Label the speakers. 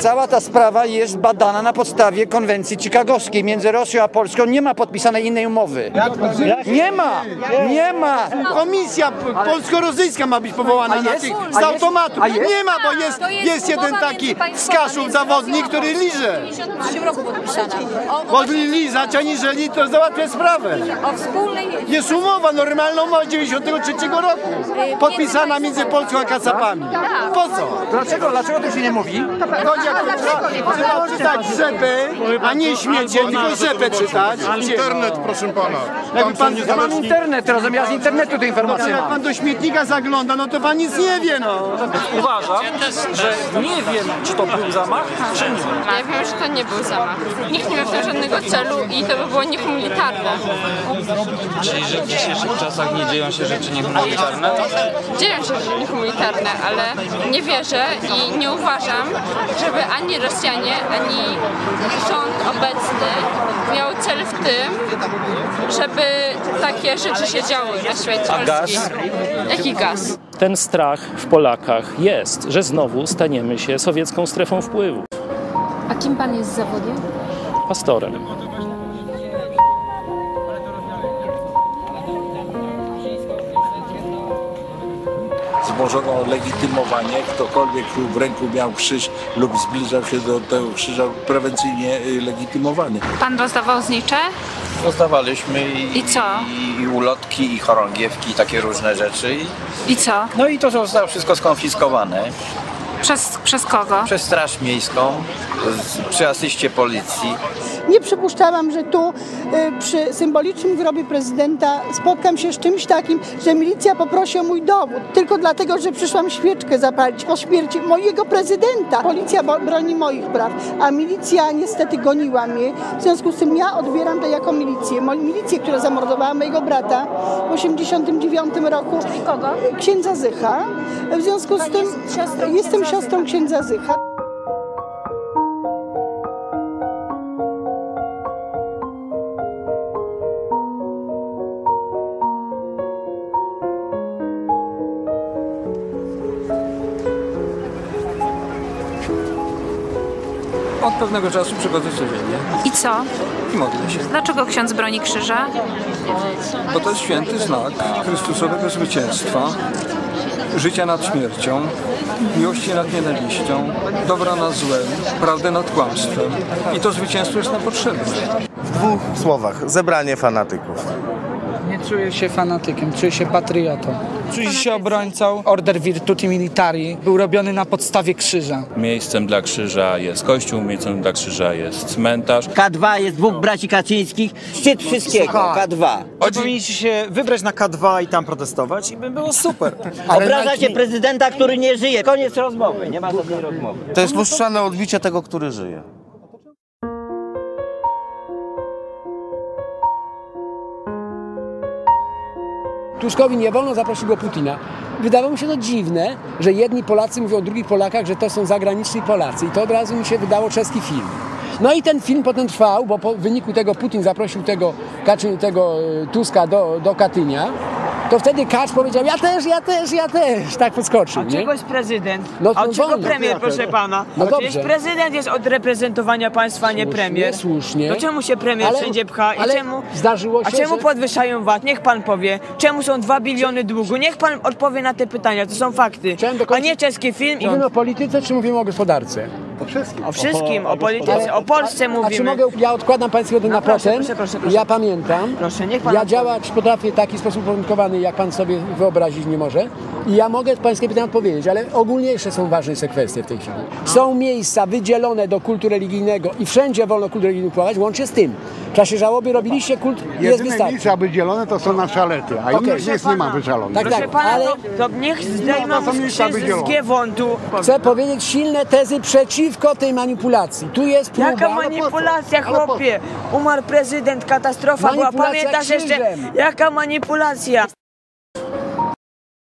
Speaker 1: Cała ta sprawa jest badana na podstawie konwencji chicagowskiej między Rosją a Polską. Nie ma podpisanej innej umowy. Nie ma! Nie ma!
Speaker 2: Komisja polsko-rosyjska ma być powołana na
Speaker 1: jest?
Speaker 2: tych z automatu. Nie ma, bo jest,
Speaker 3: To
Speaker 2: jest jeden taki z Kaszub zawodnik, który liże.
Speaker 3: w 1993 roku podpisana.
Speaker 2: Bo lizać aniżeli to załatwia sprawę. Jest umowa, normalna umowa z 93 roku. Podpisana między Polską a Kacapami. Po co?
Speaker 1: Dlaczego, dlaczego tu się nie mówi?
Speaker 2: Trzeba, trzeba czytać rzepy, a nie śmiecie, tylko rzepę czytać.
Speaker 4: Internet, proszę pana.
Speaker 2: Jakby pan,
Speaker 1: Ja mam internet, rozumiem, ja z internetu te informacje
Speaker 2: jak
Speaker 1: mam.
Speaker 2: pan do śmietnika zagląda, no to pan nic nie wie, no.
Speaker 5: Uważam, że nie wiem, czy to był zamach, czy nie.
Speaker 6: Ja wiem, że to nie był zamach. Nikt nie miał w tym żadnego celu i to by było niehumanitarne.
Speaker 7: Czyli że w dzisiejszych czasach nie dzieją się rzeczy niehumanitarne?
Speaker 6: Dzieją się rzeczy niehumanitarne, ale nie wierzę i nie uważam, żeby ani Rosjanie, ani rząd obecny miał cel w tym, żeby takie rzeczy się działy na świecie
Speaker 5: A gaz?
Speaker 6: Jaki gaz?
Speaker 5: Ten strach w Polakach jest, że znowu staniemy się sowiecką strefą wpływów.
Speaker 3: A kim pan jest z zawodu?
Speaker 5: Pastorem.
Speaker 8: Złożono legitymowanie. Ktokolwiek w ręku miał krzyż lub zbliżał się do tego krzyża prewencyjnie y, legitymowany.
Speaker 6: Pan rozdawał znicze?
Speaker 7: Rozdawaliśmy i,
Speaker 6: I co?
Speaker 7: i, i ulotki, i chorągiewki, i takie różne rzeczy. I,
Speaker 6: I co?
Speaker 7: no i to zostało wszystko skonfiskowane
Speaker 6: Przez, przez kogo?
Speaker 7: przez Straż Miejską, z, przy asyście policji.
Speaker 9: Nie przypuszczałam, że tu y, przy symbolicznym grobie prezydenta spotkam się z czymś takim, że milicja poprosi o mój dowód. Tylko dlatego, że przyszłam świeczkę zapalić po śmierci mojego prezydenta. Policja broni moich praw, a milicja niestety goniła mnie. W związku z tym ja odbieram to jako milicję. Milicję, która zamordowała mojego brata w 1989 roku.
Speaker 3: kogo?
Speaker 9: Księdza Zycha. W związku z tym jestem
Speaker 3: księdza
Speaker 9: siostrą księdza Zycha.
Speaker 10: Od pewnego czasu przychodzę codziennie
Speaker 6: I co?
Speaker 10: i modlę się,
Speaker 6: Dlaczego ksiądz broni krzyża?
Speaker 10: bo to jest święty znak Chrystusowego zwycięstwa, życia nad śmiercią, miłości nad nienawiścią, dobra nad złem, prawdy nad kłamstwem. I to zwycięstwo jest nam potrzebne.
Speaker 4: W dwóch słowach, zebranie fanatyków.
Speaker 11: Nie czuję się fanatykiem, czuję się patriotą. Czuję się obrońcą. Order Virtuti Militari był robiony na podstawie krzyża.
Speaker 12: Miejscem dla krzyża jest kościół, miejscem dla krzyża jest cmentarz.
Speaker 13: K2 jest dwóch braci Kaczyńskich, szczyt wszystkiego, K2.
Speaker 14: Powinniście się wybrać na K2 i tam protestować i by było super.
Speaker 13: Obrażacie prezydenta, który nie żyje. Koniec rozmowy, nie ma żadnej rozmowy.
Speaker 4: To jest lustrzane odbicie tego, który żyje.
Speaker 15: Tuskowi nie wolno zaprosić go Putina. Wydawało mi się to dziwne, że jedni Polacy mówią o drugich Polakach, że to są zagraniczni Polacy. I to od razu mi się wydało czeski film. No i ten film potem trwał, bo po wyniku tego Putin zaprosił tego, Kaczyn, tego e, Tuska do, do Katynia. To wtedy Kacz powiedział, ja też, ja też, ja też. Tak podskoczył.
Speaker 16: A
Speaker 15: nie?
Speaker 16: czego jest prezydent?
Speaker 15: No
Speaker 16: A od czego
Speaker 15: wolno.
Speaker 16: premier, proszę pana?
Speaker 15: No
Speaker 16: Przecież
Speaker 15: dobrze.
Speaker 16: prezydent jest od reprezentowania państwa, a nie premier.
Speaker 15: słusznie.
Speaker 16: To czemu się premier
Speaker 15: Ale-
Speaker 16: wszędzie pcha i
Speaker 15: ale
Speaker 16: czemu...
Speaker 15: zdarzyło
Speaker 16: A
Speaker 15: się,
Speaker 16: czemu
Speaker 15: że-
Speaker 16: podwyższają VAT? Niech pan powie. Czemu są 2 biliony długu? Niech pan odpowie na te pytania, to są fakty. A nie czeski film i...
Speaker 15: Mówimy o polityce, czy mówimy o gospodarce?
Speaker 16: O wszystkim. O wszystkim, o polityce, o Polsce
Speaker 15: A czy
Speaker 16: mówimy.
Speaker 15: mogę, ja odkładam Państwu jeden
Speaker 16: No
Speaker 15: na
Speaker 16: proszę,
Speaker 15: potem.
Speaker 16: proszę, proszę, proszę.
Speaker 15: Ja pamiętam.
Speaker 16: Proszę, niech pan
Speaker 15: Ja działać potrafię w taki sposób uwarunkowany, jak Pan sobie wyobrazić nie może. I ja mogę Pańskie pytania odpowiedzieć, ale ogólniejsze są ważniejsze kwestie w tej chwili. Są miejsca wydzielone do kultu religijnego i wszędzie wolno kult religijny prowadzić, łącznie z tym. W czasie żałoby robiliście kult, jest
Speaker 17: Jedyne
Speaker 15: wystarczy.
Speaker 17: miejsca wydzielone to są nasze alety, a
Speaker 15: Okej.
Speaker 17: innych miejsc nie ma wyczalonych.
Speaker 15: Tak,
Speaker 16: Proszę
Speaker 15: tak,
Speaker 16: pana,
Speaker 15: ale-
Speaker 16: to, to niech zdejmą
Speaker 17: to
Speaker 16: z
Speaker 17: wydzielone.
Speaker 16: Giewontu.
Speaker 15: Chcę powiedzieć silne tezy przeciwko tej manipulacji. Tu jest próba...
Speaker 16: Jaka manipulacja, chłopie? Umarł prezydent, katastrofa była.
Speaker 15: Manipulacja
Speaker 16: Pamiętasz jeszcze?
Speaker 15: krzyżem.
Speaker 16: Jaka manipulacja?